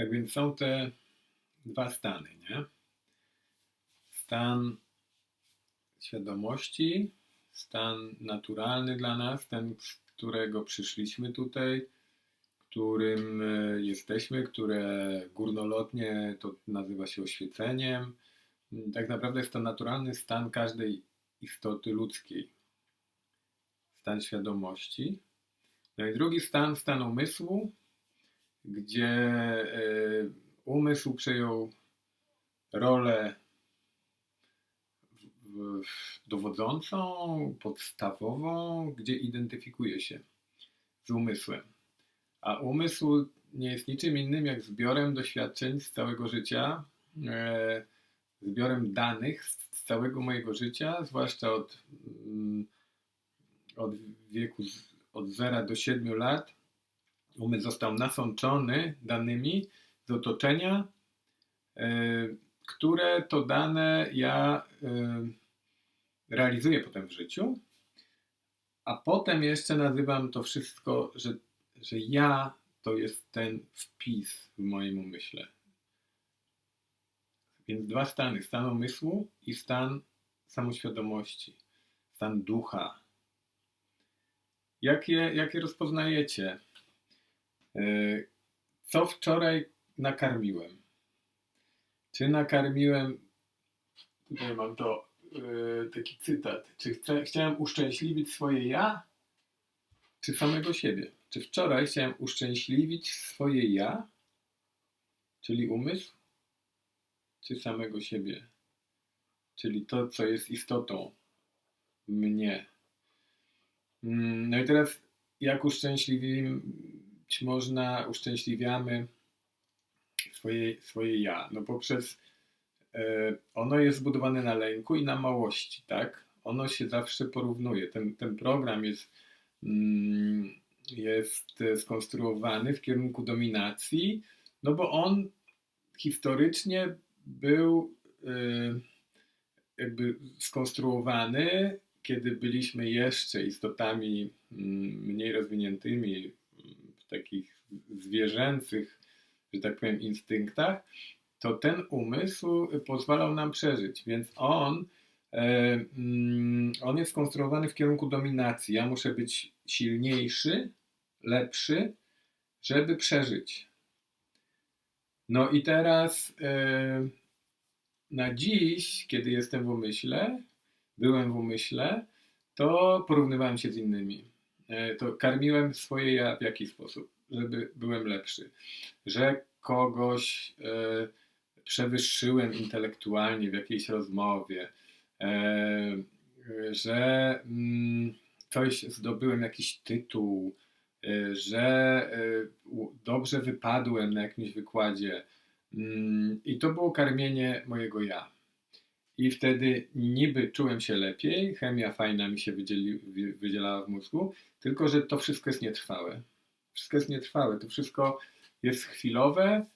Tak więc są te dwa stany, nie? Stan świadomości, stan naturalny dla nas, ten, z którego przyszliśmy tutaj, którym e, jesteśmy, które górnolotnie to nazywa się oświeceniem. Tak naprawdę jest to naturalny stan każdej istoty ludzkiej. Stan świadomości. No i drugi stan, stan umysłu, gdzie e, umysł przejął rolę dowodzącą, podstawową, gdzie identyfikuje się z umysłem. A umysł nie jest niczym innym jak zbiorem doświadczeń z całego życia, e, zbiorem danych z całego mojego życia, zwłaszcza od, mm, od wieku od 0 do 7 lat. Umysł został nasączony danymi z otoczenia, e, które to dane ja e, realizuję potem w życiu, a potem jeszcze nazywam to wszystko, że, że ja to jest ten wpis w moim umyśle. Więc dwa stany: stan umysłu i stan samoświadomości, stan ducha. Jakie, jakie rozpoznajecie? E, co wczoraj nakarmiłem? Czy nakarmiłem, tutaj mam to, yy, taki cytat, czy chciałem uszczęśliwić swoje ja, czy samego siebie? Czy wczoraj chciałem uszczęśliwić swoje ja, czyli umysł, czy samego siebie? Czyli to, co jest istotą mnie. Mm, no i teraz, jak uszczęśliwić można, uszczęśliwiamy swoje, swoje ja? No poprzez e, ono jest zbudowane na lęku i na małości, tak? Ono się zawsze porównuje. Ten, ten program jest, mm, jest skonstruowany w kierunku dominacji, no bo on historycznie był e, jakby skonstruowany, kiedy byliśmy jeszcze istotami mm, mniej rozwiniętymi, takich zwierzęcych że tak powiem, instynktach, to ten umysł pozwalał nam przeżyć, więc on, e, mm, on jest skonstruowany w kierunku dominacji. Ja muszę być silniejszy, lepszy, żeby przeżyć. No i teraz e, na dziś, kiedy jestem w umyśle, byłem w umyśle, to porównywałem się z innymi. E, to karmiłem swoje ja w jaki sposób? żeby byłem lepszy, że kogoś e, przewyższyłem intelektualnie w jakiejś rozmowie, e, że mm, coś zdobyłem jakiś tytuł, że dobrze wypadłem na jakimś wykładzie. Mm, I to było karmienie mojego ja. I wtedy niby czułem się lepiej, chemia fajna mi się wydzieli, wydzielała w mózgu, tylko że to wszystko jest nietrwałe. Wszystko jest nietrwałe, to wszystko jest chwilowe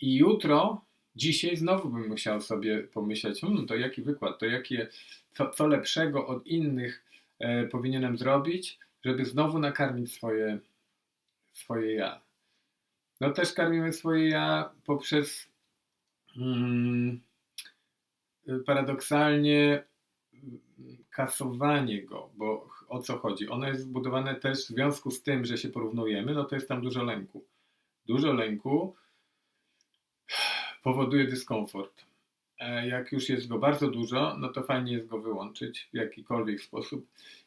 i jutro, dzisiaj znowu bym musiał sobie pomyśleć, hmm, to jaki wykład, to jakie, co, co lepszego od innych e, powinienem zrobić, żeby znowu nakarmić swoje, swoje ja. No też karmimy swoje ja poprzez hmm, paradoksalnie kasowanie go, bo o co chodzi? Ono jest zbudowane też w związku z tym, że się porównujemy, no to jest tam dużo lęku. Dużo lęku powoduje dyskomfort. E, jak już jest go bardzo dużo, no to fajnie jest go wyłączyć w jakikolwiek sposób.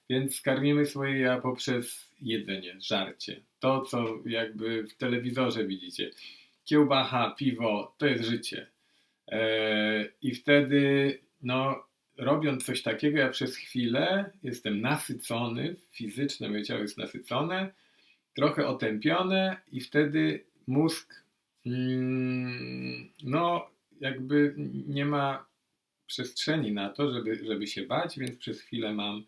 Więc karmimy swoje ja poprzez jedzenie, żarcie. To, co jakby w telewizorze widzicie. Kiełbacha, piwo, to jest życie. E, I wtedy, no, robiąc coś takiego, ja przez chwilę jestem nasycony, fizyczne moje ciało jest nasycone, trochę otępione i wtedy mózg mm, no jakby nie ma przestrzeni na to, żeby, żeby się bać, więc przez chwilę mam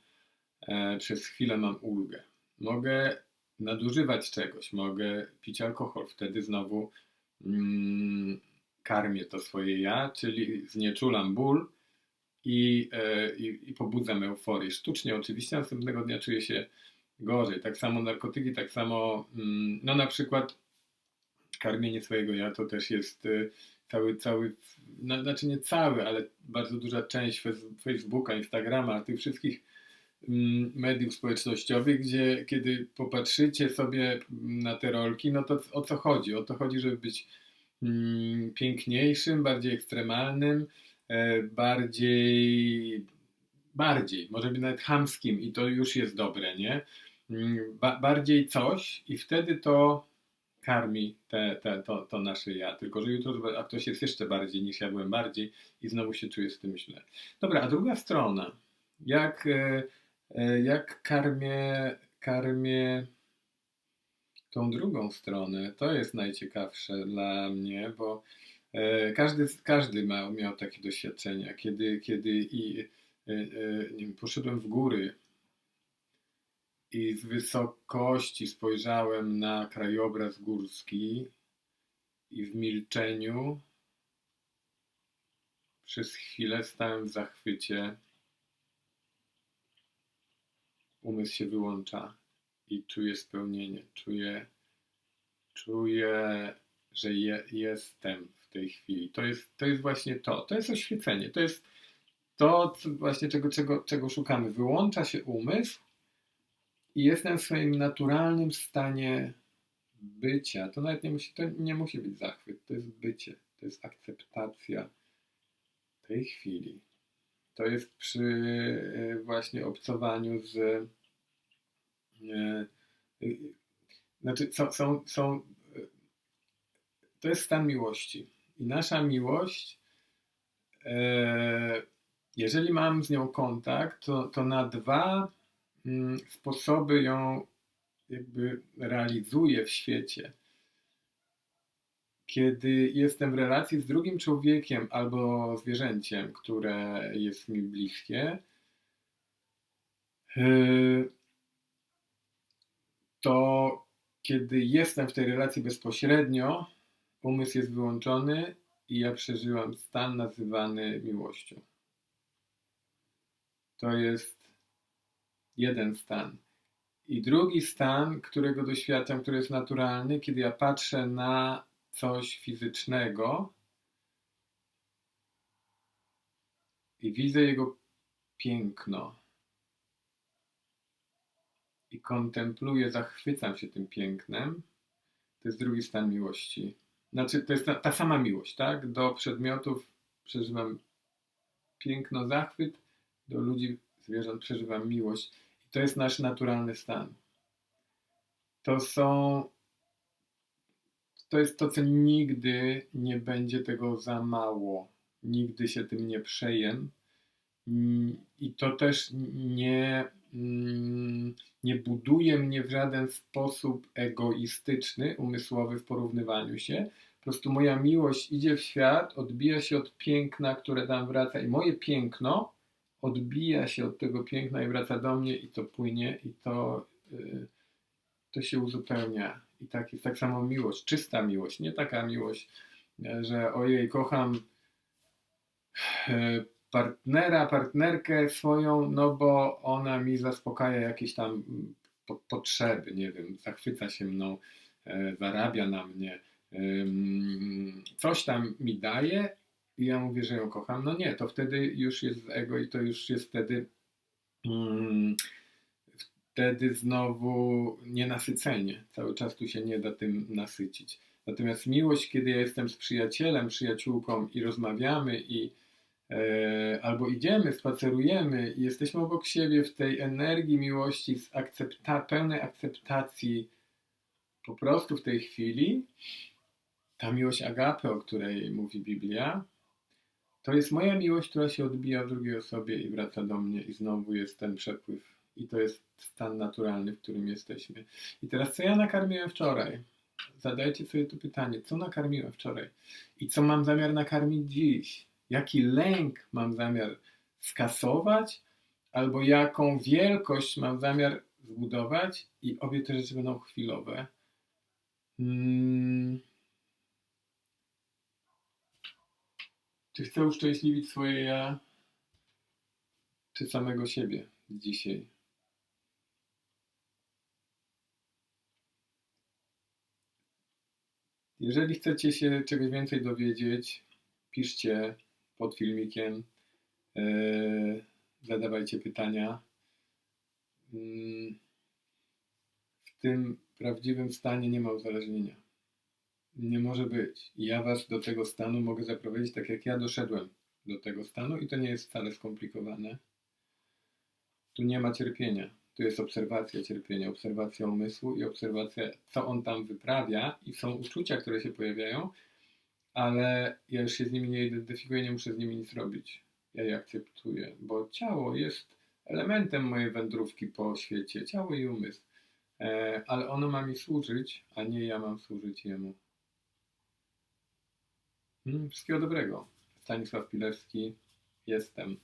e, przez chwilę mam ulgę. Mogę nadużywać czegoś, mogę pić alkohol, wtedy znowu mm, karmię to swoje ja, czyli znieczulam ból, i, e, i, i pobudzam euforię. Sztucznie oczywiście, następnego dnia czuję się gorzej. Tak samo narkotyki, tak samo, mm, no na przykład karmienie swojego ja to też jest y, cały, cały, no, znaczy nie cały, ale bardzo duża część Facebooka, Instagrama, tych wszystkich mm, mediów społecznościowych, gdzie kiedy popatrzycie sobie na te rolki, no to o co chodzi? O to chodzi, żeby być piękniejszym, bardziej ekstremalnym, e, bardziej, bardziej, może być nawet chamskim i to już jest dobre, nie? Mm, ba bardziej coś i wtedy to karmi te, te, to, to nasze ja. Tylko, że jutro a ktoś jest jeszcze bardziej niż ja byłem bardziej i znowu się czuję z tym źle. Dobra, a druga strona. Jak, e, e, jak karmię, karmię tą drugą stronę, to jest najciekawsze dla mnie, bo e, każdy, każdy ma, miał takie doświadczenia, kiedy, kiedy i, nie wiem, poszedłem w góry i z wysokości spojrzałem na krajobraz górski i w milczeniu przez chwilę stałem w zachwycie. Umysł się wyłącza i czuję spełnienie, czuję, czuję, że je, jestem w tej chwili. To jest, to jest właśnie to, to jest oświecenie, to jest to właśnie czego, czego, czego szukamy. Wyłącza się umysł i jestem w swoim naturalnym stanie bycia. To nawet nie musi, to nie musi być zachwyt, to jest bycie, to jest akceptacja tej chwili. To jest przy e, właśnie obcowaniu z. E, e, znaczy, są, są, są, to jest stan miłości. I nasza miłość, jeżeli mam z nią kontakt, to, to na dwa Mm, sposoby ją jakby realizuję w świecie. Kiedy jestem w relacji z drugim człowiekiem albo zwierzęciem, które jest mi bliskie, to kiedy jestem w tej relacji bezpośrednio, umysł jest wyłączony i ja przeżyłam stan nazywany miłością. To jest jeden stan. I drugi stan, którego doświadczam, który jest naturalny, kiedy ja patrzę na coś fizycznego i widzę jego piękno. I kontempluję, zachwycam się tym pięknem. To jest drugi stan miłości. Znaczy, to jest ta, ta sama miłość, tak? Do przedmiotów przeżywam piękno, zachwyt, do ludzi, zwierząt przeżywam miłość. To jest nasz naturalny stan. To są. To jest to, co nigdy nie będzie tego za mało. Nigdy się tym nie przejem. I to też nie, nie buduje mnie w żaden sposób egoistyczny, umysłowy w porównywaniu się. Po prostu moja miłość idzie w świat, odbija się od piękna, które tam wraca, i moje piękno odbija się od tego piękna i wraca do mnie i to płynie i to, yy, to się uzupełnia. I tak jest tak samo miłość, czysta miłość, nie taka miłość, że ojej, kocham yy, partnera, partnerkę swoją, no bo ona mi zaspokaja jakieś tam po, potrzeby, nie wiem, zachwyca się mną, yy, zarabia na mnie, coś tam mi daje i ja mówię, że ją kocham, no nie, to wtedy już jest ego i to już jest wtedy hmm, wtedy znowu nienasycenie. Cały czas tu się nie da tym nasycić. Natomiast miłość, kiedy ja jestem z przyjacielem, przyjaciółką i rozmawiamy i e, albo idziemy, spacerujemy i jesteśmy obok siebie w tej energii miłości, z akcepta pełnej akceptacji po prostu w tej chwili, ta miłość agape, o której mówi Biblia, to jest moja miłość, która się odbija w drugiej osobie i wraca do mnie i znowu jest ten przepływ. I to jest stan naturalny, w którym jesteśmy. I teraz, co ja nakarmiłem wczoraj? Zadajcie sobie to pytanie, co nakarmiłem wczoraj? I co mam zamiar nakarmić dziś? Jaki lęk mam zamiar skasować? Albo jaką wielkość mam zamiar zbudować? I obie te rzeczy będą chwilowe. Hmm. Czy chcę uszczęśliwić swoje ja, czy samego siebie dzisiaj? Jeżeli chcecie się czegoś więcej dowiedzieć, piszcie pod filmikiem, yy, zadawajcie pytania. Mm, W tym prawdziwym stanie nie ma uzależnienia. Nie może być. Ja Was do tego stanu mogę zaprowadzić tak, jak ja doszedłem do tego stanu, i to nie jest wcale skomplikowane. Tu nie ma cierpienia. Tu jest obserwacja cierpienia, obserwacja umysłu i obserwacja, co on tam wyprawia, i są uczucia, które się pojawiają, ale ja już się z nimi nie identyfikuję, nie muszę z nimi nic robić. Ja je akceptuję, bo ciało jest elementem mojej wędrówki po świecie, ciało i umysł. E, ale ono ma mi służyć, a nie ja mam służyć jemu. Mm, Wszystkiego dobrego. Stanisław Pilewski, jestem.